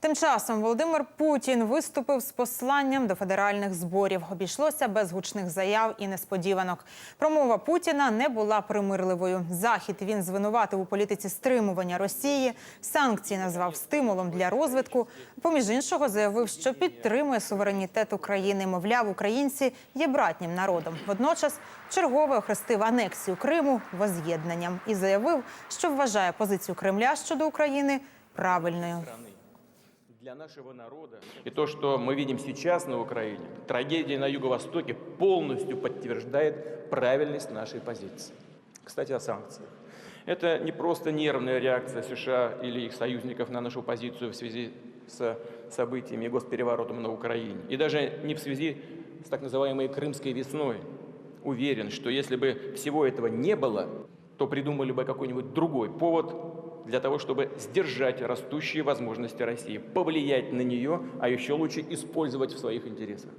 Тим часом Володимир Путін виступив з посланням до федеральних зборів. Обійшлося без гучних заяв і несподіванок. Промова Путіна не була примирливою. Захід він звинуватив у політиці стримування Росії. Санкції назвав стимулом для розвитку. Поміж іншого, заявив, що підтримує суверенітет України. Мовляв, українці є братнім народом. Водночас чергове охрестив анексію Криму воз'єднанням і заявив, що вважає позицію Кремля щодо України правильною. Для нашего народа. И то, что мы видим сейчас на Украине, трагедия на Юго-Востоке полностью подтверждает правильность нашей позиции. Кстати, о санкциях. Это не просто нервная реакция США или их союзников на нашу позицию в связи с событиями и госпереворотом на Украине. И даже не в связи с так называемой Крымской весной. Уверен, что если бы всего этого не было, то придумали бы какой-нибудь другой повод для того, чтобы сдержать растущие возможности России, повлиять на нее, а еще лучше использовать в своих интересах.